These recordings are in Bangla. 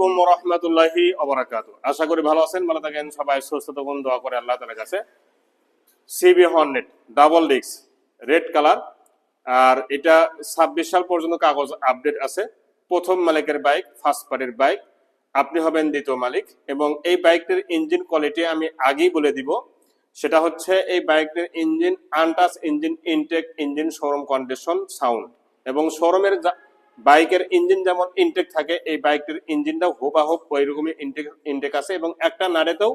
আলাইকুম রহমতুল্লাহি অবরাকাত আশা করি ভালো আছেন, ভালো থাকেন, সবাই সুস্থ থাকুন, দোয়া করে আল্লাহ তালার কাছে। CB hornet double disc red colour আর এটা ছাব্বিশ সাল পর্যন্ত কাগজ আপডেট আছে। প্রথম মালিকের বাইক ফার্স্ট পার্টির বাইক আপনি হবেন দ্বিতীয় মালিক। এবং এই বাইকটির ইঞ্জিন কোয়ালিটি আমি আগেই বলে দিব। সেটা হচ্ছে এই বাইকটির engine untouch engine intake engine showroom condition sound এবং শোরুমের বাইকের ইঞ্জিন যেমন ইনটেক থাকে, এই বাইকটির ইঞ্জিনটাও হুবাহুব ওই রকমই ইনটেক ইনটেক আছে এবং একটা নাড়েতেও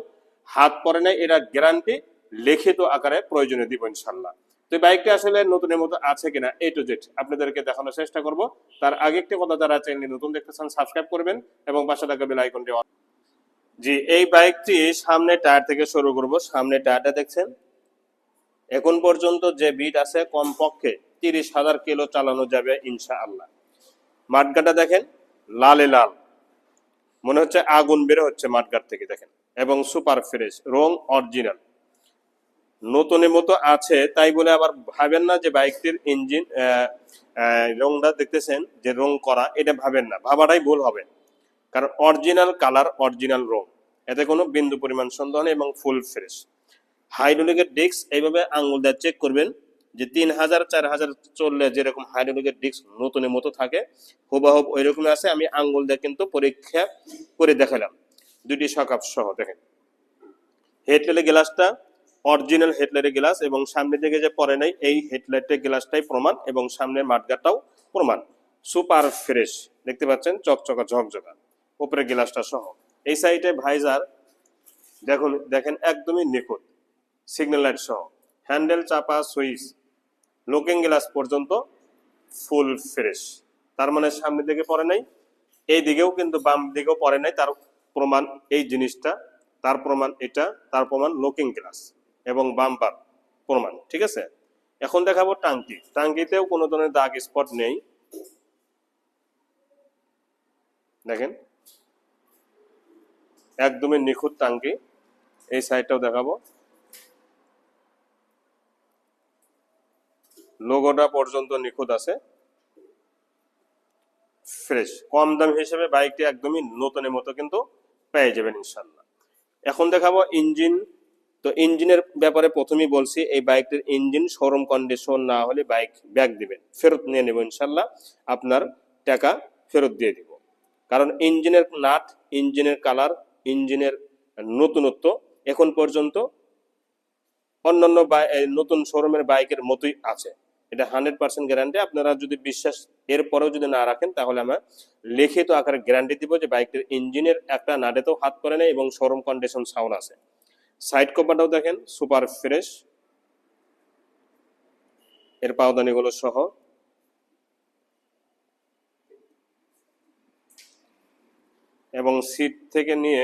হাত পড়ে নাই এরা গ্যারান্টি লিখিত আকারে প্রয়োজনে দিব ইনশাল্লাহ তো বাইকটি আসলে নতুনের মতো আছে কিনা এ টু জেড আপনাদেরকে দেখানোর চেষ্টা করব। তার আগে একটি কথা যারা চ্যানেল নতুন দেখতেছেন সাবস্ক্রাইব করবেন এবং পাশে থাকা বেল আইকনটি জি, এই বাইকটি সামনে টায়ার থেকে শুরু করব, সামনে টায়ারটা দেখছেন? এখন পর্যন্ত যে বিট আছে, কমপক্ষে তিরিশ হাজার কিলো চালানো যাবে ইনশাআল্লাহ। মাঠগাটা দেখেন, লালে লাল। মনে হচ্ছে আগুন বের হচ্ছে মাঠগাট থেকে, দেখেন। এবং সুপার ফ্রেশ, রং অরিজিনাল। নতুনের মতো আছে, তাই বলে আবার ভাবেন না যে বাইকটির ইঞ্জিন রংটা দেখতেছেন যে রং করা, এটা ভাবেন না। ভাবাটাই ভুল হবে। কারণ অরিজিনাল কালার, অরিজিনাল রং। এতে কোনো বিন্দু পরিমাণ সন্দেহ নেই এবং ফুল ফ্রেশ। হাইড্রোলিকের ডিস্ক এইভাবে আঙুল দিয়ে চেক করবেন। যে তিন হাজার, চার হাজার চললে যেরকম হাইড্রোলিকের ডিস্ক নতুনের মতো থাকে হুবাহুব ওই রকমই আছে, আমি আঙ্গুল দিয়ে কিন্তু পরীক্ষা করে দেখালাম। দুটি সকাপ সহ, দেখেন। হেডলাইটের গ্লাসটা অরিজিনাল হেডলাইটের গ্লাস এবং সামনে দিকে যে পরে নাই, এই হেডলাইটের গ্লাসটাই প্রমাণ এবং সামনের মাঠগাটাও প্রমাণ। সুপার ফ্রেশ, দেখতে পাচ্ছেন? চকচকা, ঝকঝকা। উপরে গ্লাসটা সহ। এই সাইডে ভাইজার, দেখুন, দেখেন, একদমই নিখুঁত। সিগন্যাল লাইট সহ। হ্যান্ডেল, চাপা, সুইচ। লুকিং গ্লাস পর্যন্ত ফুল ফ্রেশ। তার মানে সামনে দিকে পড়ে নাই, এই দিকেও কিন্তু বাম দিকেও পড়ে নাই, তার প্রমাণ এই জিনিসটা, তার প্রমাণ এটা, তার প্রমাণ লুকিং গ্লাস এবং বাম্পার প্রমাণ, ঠিক আছে? এখন দেখাবো টাঙ্কি। টাঙ্কিতেও কোনো ধরনের দাগ স্পট নেই। দেখেন, একদমই নিখুঁত টাঙ্কি, এই সাইডটাও দেখাবো। লোগোটা পর্যন্ত নিখুঁত আছে। ফ্রেশ কম দাম হিসেবে বাইকটি একদমই নতুনের মতো কিন্তু পেয়ে যাবেন ইনশাল্লাহ এখন দেখাবো ইঞ্জিন। তো ইঞ্জিনের ব্যাপারে প্রথমেই বলছি, এই বাইকটির ইঞ্জিন শোরুম কন্ডিশন না হলে বাইক ব্যাগ দিবেন। ফেরত নিয়ে নেব ইনশাল্লাহ আপনার টাকা ফেরত দিয়ে দিব। কারণ ইঞ্জিনের নাট, ইঞ্জিনের কালার, ইঞ্জিনের নতুনত্ব এখন পর্যন্ত অন্যান্য নতুন শোরুমের বাইকের মতোই আছে। এটা হান্ড্রেড পার্সেন্ট গ্যারান্টি আপনারা যদি বিশ্বাস এরপরেও যদি না রাখেন, তাহলে আমরা লিখিত আকারে গ্যারান্টি দিব যে বাইকটির ইঞ্জিনের একটা নাটেতেও হাত করে নেই এবং শোরুম কন্ডিশন সাউন্ড আছে। সাইড কভারটাও দেখেন সুপার ফ্রেশ এর পাওদানিগুলো সহ। এবং সিট থেকে নিয়ে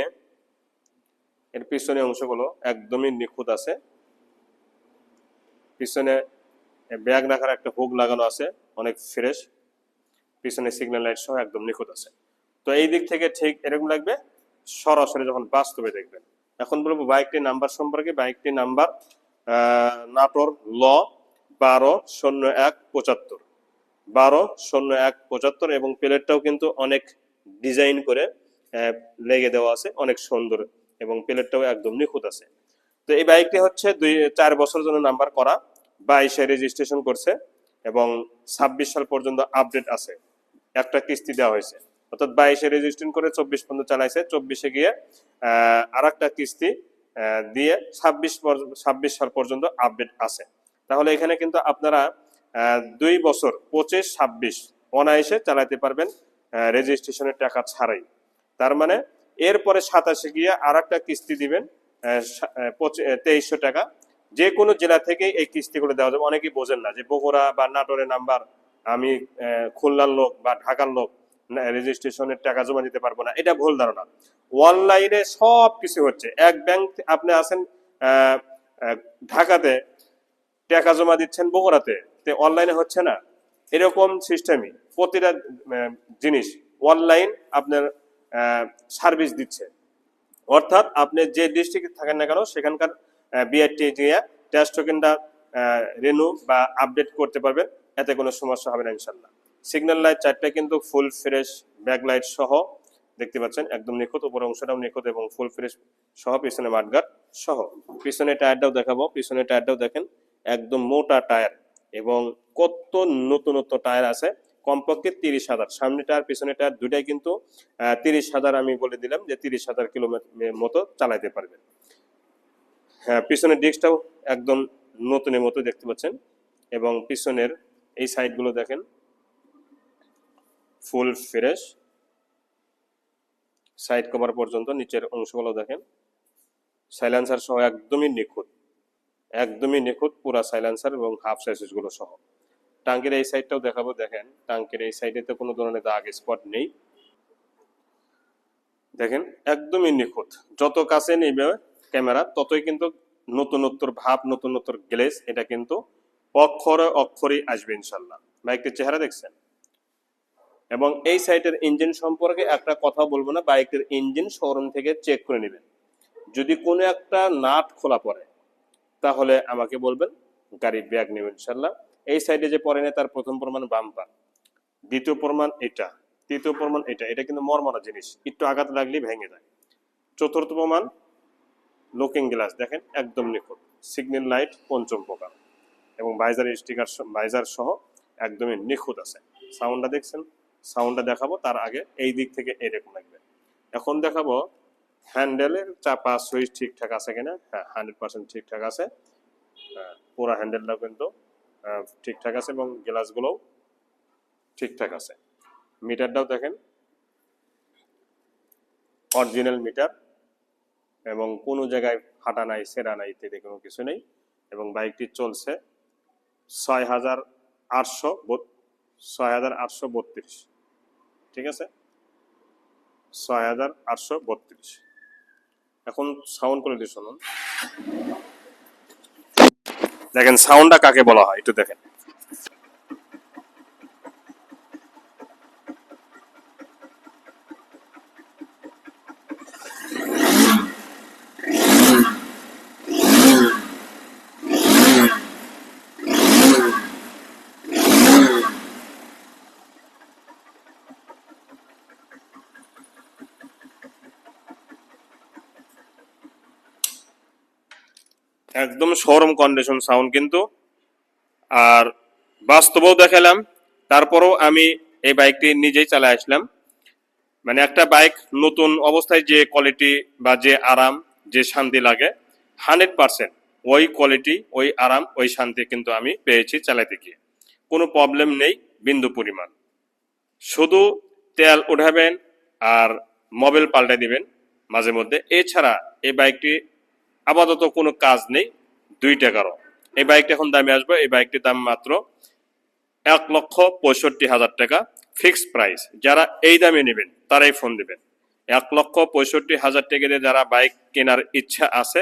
এর পিছনে অংশগুলো একদমই নিখুঁত আছে। পিছনে ব্যাগ রাখার একটা হুক লাগানো আছে, অনেক ফ্রেশ। পিছনে সিগন্যাল লাইট সহ একদম নিখুঁত আছে। তো এই দিক থেকে ঠিক এরকম লাগবে, সরাসরি যখন বাস্তবে দেখবেন। এখন বলব বাইকটির নাম্বার সম্পর্কে বাইকটির নাম্বার নাটোর ল বারো শূন্য এক পঁচাত্তর। বারো শূন্য এক পঁচাত্তর এবং প্লেটটাও কিন্তু অনেক ডিজাইন করে লেগে দেওয়া আছে, অনেক সুন্দর এবং প্লেটটাও একদম নিখুঁত আছে। তো এই বাইকটি হচ্ছে দুই, চার বছর জন্য নাম্বার করা। বাইশে রেজিস্ট্রেশন করছে এবং ছাব্বিশ সাল পর্যন্ত আপডেট আছে। একটা কিস্তি দেওয়া হয়েছে। অর্থাৎ বাইশে রেজিস্ট্রেশন করে চব্বিশ পর্যন্ত চালাইছে। চব্বিশে গিয়ে আর একটা কিস্তি দিয়ে ছাব্বিশ ছাব্বিশ সাল পর্যন্ত আপডেট আছে। তাহলে এখানে কিন্তু আপনারা দুই বছর, পঁচিশ, ছাব্বিশ অনায়াসে চালাতে পারবেন রেজিস্ট্রেশনের টাকা ছাড়াই। তার মানে এরপরে সাতাশে গিয়ে আর একটা কিস্তি দিবেন তেইশশো টাকা। যে কোনো জেলা থেকে এই কিস্তিগুলো দেওয়া যাবে। অনেকেই বোঝেন না যে বগুড়া বা নাটোরের নাম্বার আমি খুলনার লোক বা ঢাকার লোক রেজিস্ট্রেশনের টাকা জমা দিতে পারব না। এটা ভুল ধারণা। অনলাইনে সব কিছু হচ্ছে। এক ব্যাংক আপনি আছেন ঢাকাতে, টাকা জমা দিচ্ছেন বগুড়াতে অনলাইনে হচ্ছে না। এরকম সিস্টেমই প্রতিটা জিনিস অনলাইন আপনার সার্ভিস দিচ্ছে। অর্থাৎ আপনি যে ডিস্ট্রিক্টে থাকেন না কেন, সেখানকার বিআরটি দিয়ে টেস্ট টোকেনটা রেনু বা আপডেট করতে পারবেন। এতে কোনো সমস্যা হবে না ইনশাল্লাহ সিগন্যাল লাইট চারটা কিন্তু ফুল ফ্রেশ ব্যাক লাইট সহ দেখতে পাচ্ছেন, একদম নিখুঁত। উপরের অংশটাও নিখুঁত এবং ফুল ফ্রেশ সহ, পিছনে মাঠগাট সহ। পিছনে টায়ারটাও দেখাবো, পিছনে টায়ারটাও দেখেন, একদম মোটা টায়ার এবং কত নতুনত্ব টায়ার আছে। কমপক্ষে তিরিশ হাজার। সামনে টায়ার, পিছনে টায়ার দুটাই কিন্তু তিরিশ হাজার আমি বলে দিলাম যে তিরিশ হাজার কিলোমিটার মতো চালাইতে পারবেন। হ্যাঁ পিছনের ডিস্কটাও একদম নতুনের মতো দেখতে পাচ্ছেন। এবং পিছনের এই সাইডগুলো দেখেন, ফুল ফ্রেশ। সাইড কভার পর্যন্ত, নিচের অংশগুলো দেখেন। সাইলেন্সার সহ একদমই নিখুঁত। একদমই নিখুঁত, পুরা সাইলেন্সার এবং হাফ সাইজেসগুলো সহ। টাঙ্কির এই সাইডটাও দেখাবো, দেখেন। টাঙ্কির এই সাইডে তো কোনো ধরনের দাগ, স্পট নেই। দেখেন, একদমই নিখুঁত। যত কাছে নেবে ক্যামেরা, ততই কিন্তু নতুনত্বর ভাব, নতুনত্বর গ্লেজ এটা কিন্তু অক্ষরে অক্ষরই আসবে ইনশাল্লাহ। বাইকটির চেহারা দেখছেন? এবং এই সাইটের ইঞ্জিন সম্পর্কে একটা কথা বলব না, বাইকের ইঞ্জিন শোরুম থেকে চেক করে নেবেন। যদি কোনো একটা নাট খোলা পড়ে, তাহলে আমাকে বলবেন, গাড়ির ব্যাগ নেবেন ইনশাল্লাহ। এই সাইডে যে পড়ে নেই তার প্রথম প্রমাণ বাম্পার দ্বিতীয় প্রমাণ এটা, তৃতীয় প্রমাণ এটা। এটা কিন্তু মরমরা জিনিস, একটু আঘাত লাগলেই ভেঙে যায়। চতুর্থ প্রমাণ লুকিং গ্লাস দেখেন একদম নিখুঁত। সিগন্যাল লাইট পঞ্চম প্রকার। এবং ভাইজার স্টিকার ভাইজার সহ একদমই নিখুঁত আছে। সাউন্ডটা দেখছেন? সাউন্ডটা দেখাবো তার আগে এই দিক থেকে এরকম লাগবে। এখন দেখাবো হ্যান্ডেলের চাপা সুইচ ঠিকঠাক আছে কিনা? হ্যাঁ হান্ড্রেড পার্সেন্ট ঠিকঠাক আছে। হ্যাঁ, পুরো হ্যান্ডেলটাও কিন্তু ঠিকঠাক আছে এবং গ্লাসগুলোও ঠিকঠাক আছে। মিটারটাও দেখেন। অরিজিনাল মিটার এবং কোনো জায়গায় ফাটা নাই, সেরা নাই ইত্যাদি কোনো কিছু নেই। এবং বাইকটি চলছে ছয় হাজার আটশো ছয় হাজার আটশো বত্রিশ। ঠিক আছে? ছয় হাজার আটশো বত্রিশ। এখন সাউন্ড কোয়ালিটি শুনুন। দেখেন সাউন্ডটা কাকে বলা হয়, একটু দেখেন। একদম শোরুম কন্ডিশন সাউন্ড কিন্তু। আর বাস্তবেও দেখালাম, তারপরেও আমি এই বাইকটি নিজেই চালায় আসলাম। মানে একটা বাইক নতুন অবস্থায় যে কোয়ালিটি বা যে আরাম, যে শান্তি লাগে হান্ড্রেড পার্সেন্ট ওই কোয়ালিটি ওই আরাম, ওই শান্তি কিন্তু আমি পেয়েছি চালাতে গিয়ে। কোনো প্রবলেম নেই, বিন্দু পরিমাণ। শুধু তেল উঠাবেন আর মোবাইল পাল্টে দিবেন মাঝে মধ্যে। এছাড়া এই বাইকটি আপাতত কোনো কাজ নেই, দুই টাকারও। এই বাইকটা এখন দামে আসবে, এই বাইকটির দাম মাত্র এক লক্ষ পঁয়ষট্টি হাজার টাকা ফিক্সড প্রাইস যারা এই দামে নেবেন, তারাই ফোন দিবেন। এক লক্ষ পঁয়ষট্টি হাজার টাকা দিয়ে যারা বাইক কেনার ইচ্ছা আছে,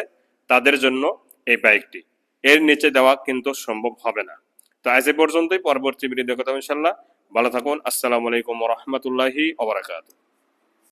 তাদের জন্য এই বাইকটি। এর নিচে দেওয়া কিন্তু সম্ভব হবে না। তো আজ এ পর্যন্তই, পরবর্তী ভিডিও কথা ইনশাল্লাহ ভালো থাকুন, আসসালামু আলাইকুম রহমতুল্লাহি ওবরাকাতুহ